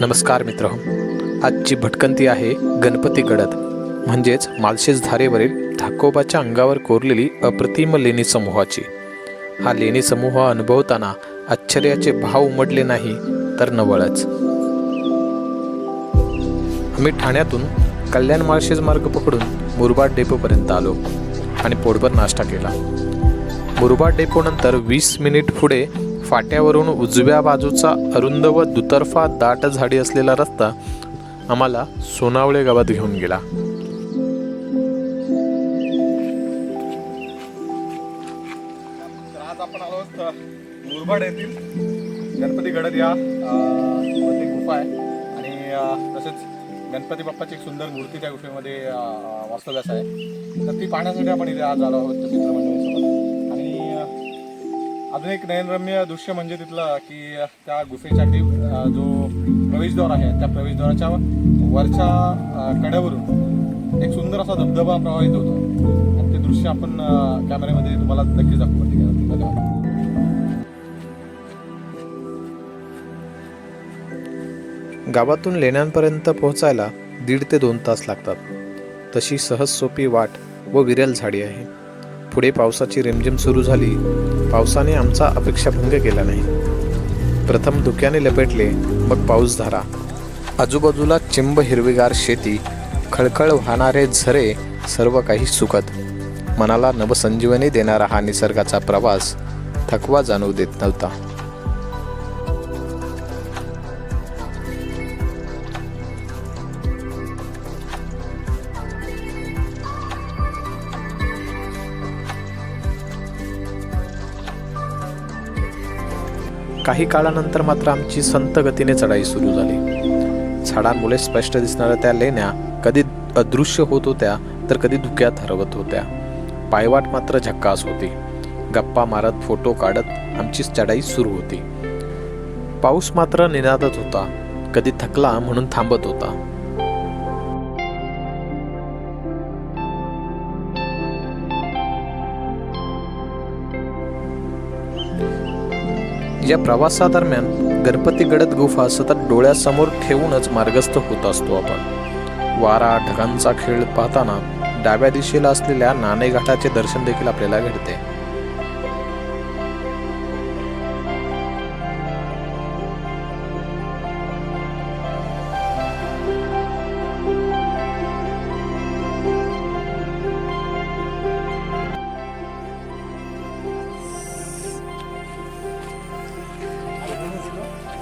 नमस्कार मित्र. आजची भटकंती आहे गणपती गडद म्हणजेच मालशेज धारेवरील धाकोबाच्या अंगावर कोरलेली अप्रतिम लेणी समूहाची. हा लेणी समूह अनुभवताना आश्चर्याचे भाव उमटले नाही तर नवळच. आम्ही ठाण्यातून कल्याण माळशेज मार्ग पकडून मुरबाड डेपोपर्यंत आलो आणि पोटभर नाश्ता केला. मुरबाड डेपोनंतर वीस मिनिट पुढे फाट्यावरून उजव्या बाजूचा अरुंद व दुतर्फा दाट झाडी असलेला रस्ता आम्हाला सोनावळे गावात घेऊन गेला. आज आपण आलो आहोत मुरबाड येथील गणपती गडद या गुफा आहे. आणि तसेच गणपती बाप्पाची एक सुंदर मूर्ती त्या गुफेमध्ये वास्तव्यास आहे. तर ती पाहण्यासाठी आपण इथे आज आलो आहोत मित्रमंडळीसोबत. अजून एक नयनरम्य दृश्य म्हणजे तिथलं की त्या गुफेच्या अगदी जो प्रवेशद्वार आहे त्या प्रवेशद्वाराच्या वरच्या कड्यावरून एक सुंदर असा धबधबा प्रवाहित होतो. आणि ते दृश्य आपण कॅमेऱ्यामध्ये तुम्हाला नक्कीच दाखवू. धन्यवाद. गावातून लेण्यांपर्यंत पोहोचायला दीड ते दोन तास लागतात. तशी सहज सोपी वाट व विरल झाडी आहे. पुढे पावसाची रिमझिम सुरू झाली पावसाने आमचा अपेक्षाभंग केला नाही. प्रथम धुक्याने लपेटले मग पाऊस धारा आजूबाजूला चिंब हिरवीगार शेती खळखळ वाहणारे झरे सर्व काही सुखद. मनाला नवसंजीवनी देणारा हा निसर्गाचा प्रवास थकवा जाणवू देत नव्हता. काही काळानंतर मात्र आमची संत गतीने चढाई सुरू झाली. झाडांमुळे स्पष्ट दिसणाऱ्या त्या लेण्या कधी अदृश्य होत होत्या तर कधी धुक्यात हरवत होत्या. पायवाट मात्र झक्कास होती. गप्पा मारत फोटो काढत आमची चढाई सुरू होती. पाऊस मात्र निनादत होता. कधी थकला म्हणून थांबत होता. या प्रवासादरम्यान गणपती गडद गुफा सतत डोळ्यासमोर ठेवूनच मार्गस्थ होत असतो आपण. वारा ढगांचा खेळ पाहताना डाव्या दिशेला असलेल्या नाणेघाटाचे दर्शन देखील आपल्याला घडते.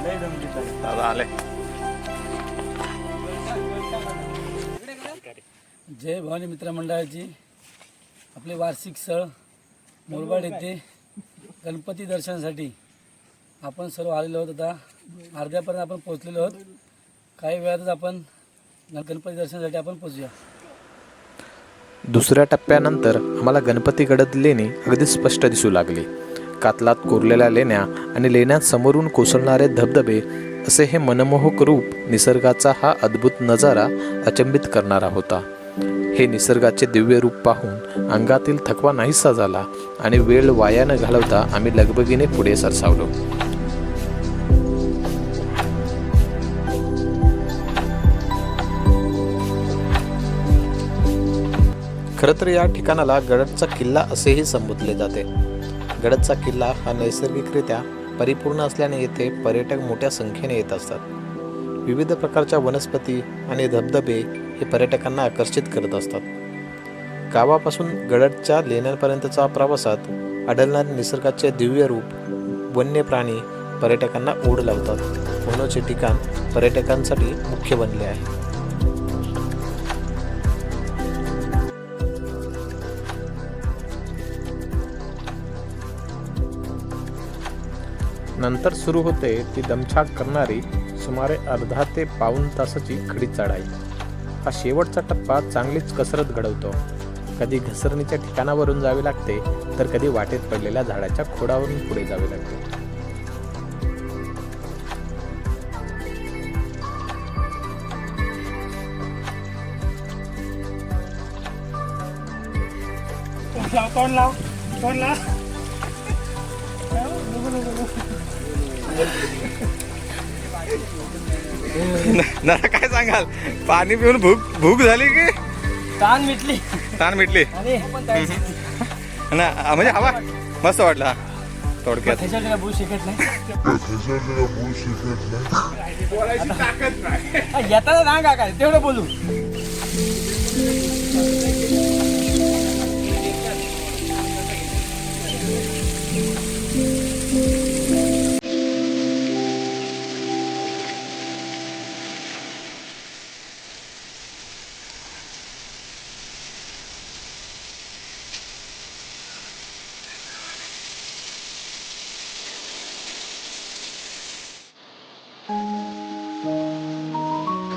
दादा आले. जय भवानी मित्रमंडळाची आपले वार्षिक सळ मुरबाड येथे गणपती दर्शनासाठी आपण सर्व आलेलो आहोत. आता अर्ध्यापर्यंत आपण पोहोचलेलो आहोत. काही वेळातच आपण गणपती दर्शनासाठी आपण पोचूया दुसऱ्या टप्प्यानंतर आम्हाला गणपती गडद लेणी अगदी स्पष्ट दिसू लागली. कातलात कोरलेल्या लेण्या आणि लेण्यात समोरून कोसळणारे धबधबे असे हे मनमोहक रूप निसर्गाचा हा अद्भुत नजारा अचंबित करणारा होता. हे निसर्गाचे दिव्य रूप पाहून अंगातील थकवा नाहीसा झाला आणि वेळ वाया न घालवता आम्ही लगबगीने पुढे सरसावलो. खरं तर या ठिकाणाला गडदचा किल्ला असेही संबोधले जाते. गडदचा किल्ला हा नैसर्गिकरित्या परिपूर्ण असल्याने येथे पर्यटक मोठ्या संख्येने येत असतात. विविध प्रकारच्या वनस्पती आणि धबधबे हे पर्यटकांना आकर्षित करत असतात. गावापासून गडदच्या लेण्यांपर्यंतच्या प्रवासात आढळणारे निसर्गाचे दिव्य रूप वन्य प्राणी पर्यटकांना ओढ लावतात. म्हणूनचे हे ठिकाण पर्यटकांसाठी मुख्य बनले आहे. नंतर सुरू होते ती दमछाक करणारी सुमारे अर्धा ते पाऊण तासाची खडी चढाई. हा शेवटचा टप्पा चांगलीच कसरत घडवतो. कधी घसरणीच्या ठिकाणावरून जावे लागते तर कधी वाटेत पडलेल्या झाडाच्या खोडावरून पुढे जावे लागते. कोण लाव कोण लाव. दादा काय सांगाल? पाणी पिऊन भूक भूक झाली की? ताण मिटली. ताण मिटली. ना म्हणजे हवा मस्त वाटला. थोडक्यात. येताना सांगा काय तेवढं बोलू.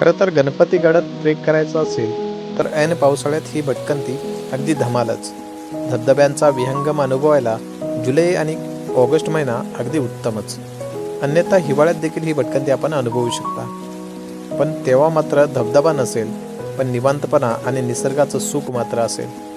खरं तर गणपतीगडात ट्रेक करायचा असेल तर ऐन पावसाळ्यात ही भटकंती अगदी धमालच. धबधब्यांचा विहंगम अनुभवायला जुलै आणि ऑगस्ट महिना अगदी उत्तमच. अन्यथा हिवाळ्यात देखील ही भटकंती आपण अनुभवू शकता. पण तेव्हा मात्र धबधबा नसेल पण निवांतपणा आणि निसर्गाचं सुख मात्र असेल.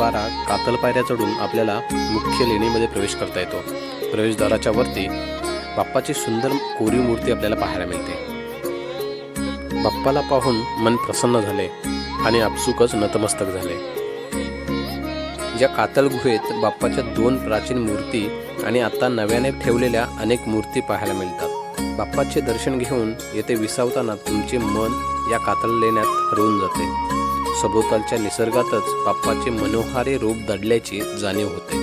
बारा कातल पायऱ्या चढून आपल्याला मुख्य लेणीमध्ये प्रवेश करता येतो. प्रवेशद्वाराच्या वरती बाप्पाची सुंदर कोरीव मूर्ती आपल्याला पाहायला मिळते. बाप्पाला पाहून मन प्रसन्न झाले आणि आपसुकच नतमस्तक झाले. या कातल गुहेत बाप्पाच्या दोन प्राचीन मूर्ती आणि आता नव्याने ठेवलेल्या अनेक मूर्ती पाहायला मिळतात. बाप्पाचे दर्शन घेऊन येथे विसावताना तुमचे मन या कातल लेण्यात हरवून जाते. सभोवतालच्या निसर्गातच बाप्पाचे मनोहारे रूप दडल्याची जाणीव होते.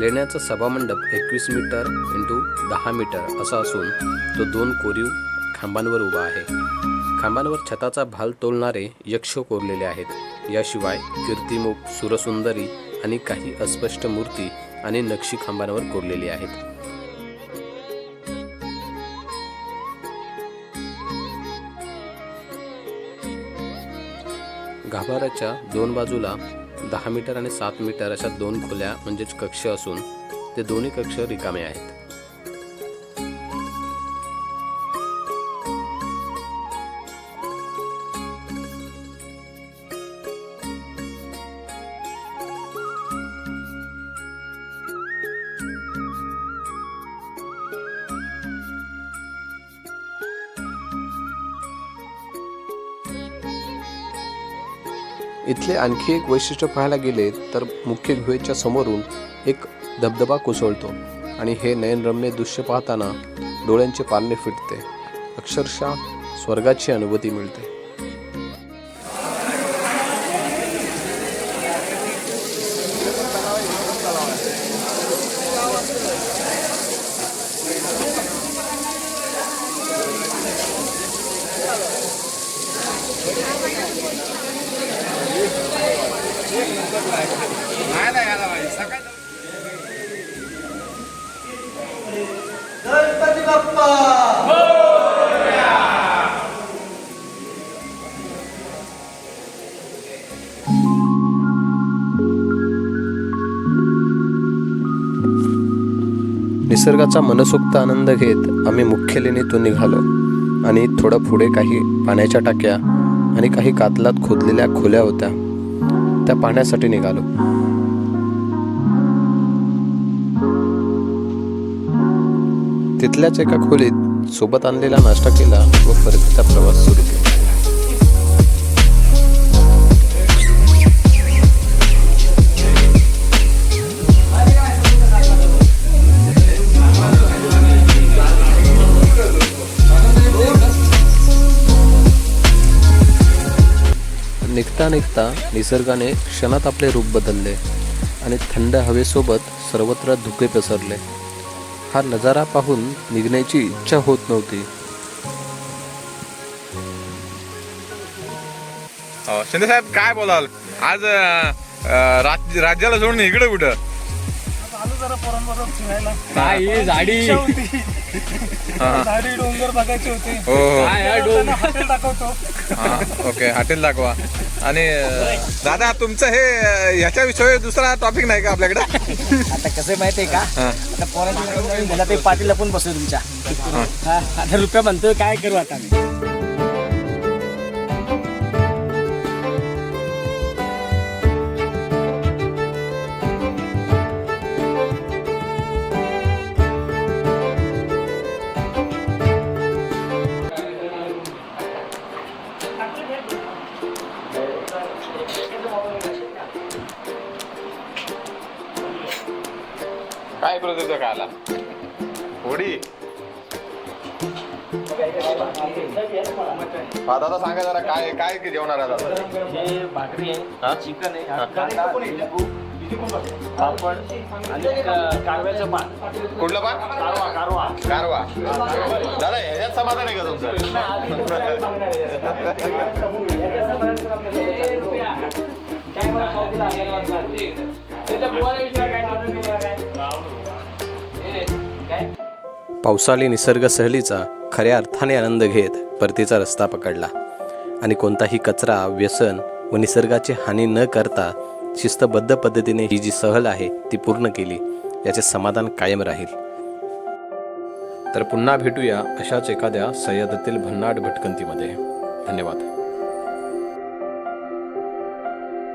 लेण्याचा सभामंडप एकवीस मीटर इंटू दहा मीटर असा असून तो दोन कोरीव खांबांवर उभा आहे. खांबांवर छताचा भाल तोलणारे यक्ष कोरलेले आहेत. याशिवाय कीर्तिमुख सुरसुंदरी आणि काही अस्पष्ट मूर्ती आणि नक्षी खांबांवर कोरलेली आहेत. गाभाऱ्याच्या दोन बाजूला दहा मीटर आणि सात मीटर अशा दोन खोल्या म्हणजेच कक्ष असून ते दोन्ही कक्ष रिकामे आहेत. इथले आणखी एक वैशिष्ट्य पाहायला गेले तर मुख्य गुहेच्या समोरून एक धबधबा कोसळतो आणि हे नयनरम्य दृश्य पाहताना डोळ्यांचे पारणे फिटते अक्षरशः स्वर्गाची अनुभूती मिळते. निसर्गाचा मनसोक्त आनंद घेत आम्ही मुख्य लेणीतून निघालो आणि थोडं पुढे काही पाण्याच्या टाक्या आणि काही कातलात खोदलेल्या खोल्या होत्या. त्या पाहण्यासाठी निघालो. तिथल्याच एका खोलीत सोबत आणलेला नाश्ता केला व परतीचा प्रवास सुरू केला. निघता निघता निसर्गाने क्षणात आपले रूप बदलले आणि थंड हवेसोबत सर्वत्र धुके पसरले. हा नजारा पाहून निघण्याची इच्छा होत नव्हती. अ, शिंदे साहेब काय बोलाल? आज राज्याला सोडून इकडे कुठं? काय झाडी? हा. झाडी डोंगर बघायचे होते. हो हो. हॉटेल दाखवतो. हा ओके हॉटेल दाखवा. आणि अ, दादा तुमचं हे अ, ह्याच्याविषयी दुसरा टॉपिक नाही का आपल्याकडे? आता कसं माहितीये का? हा. आता पोराची मला ते पाटील लपून बसलो तुमच्या. हा, आता रुपया म्हणतो काय करू आता मी काय कायला होडी हा दादा सांगा जरा काय काय की जेवणार आहे दादा? हे भाकरी आहे चिकन आहे कांदा. लिंबू पापड आणि क- कारव्याचं पान. कुठलं पान? कारवा कारवा. कारवा. दादा ह्याच्यात समाधान आहे का तुमचं? पावसाळी निसर्ग सहलीचा खऱ्या अर्थाने आनंद घेत परतीचा रस्ता पकडला. आणि कोणताही कचरा व्यसन व निसर्गाची हानी न करता शिस्तबद्ध पद्धतीने ही जी सहल आहे ती पूर्ण केली याचे समाधान कायम राहील. तर पुन्हा भेटूया अशाच एखाद्या सह्याद्रीतील भन्नाट भटकंतीमध्ये. धन्यवाद.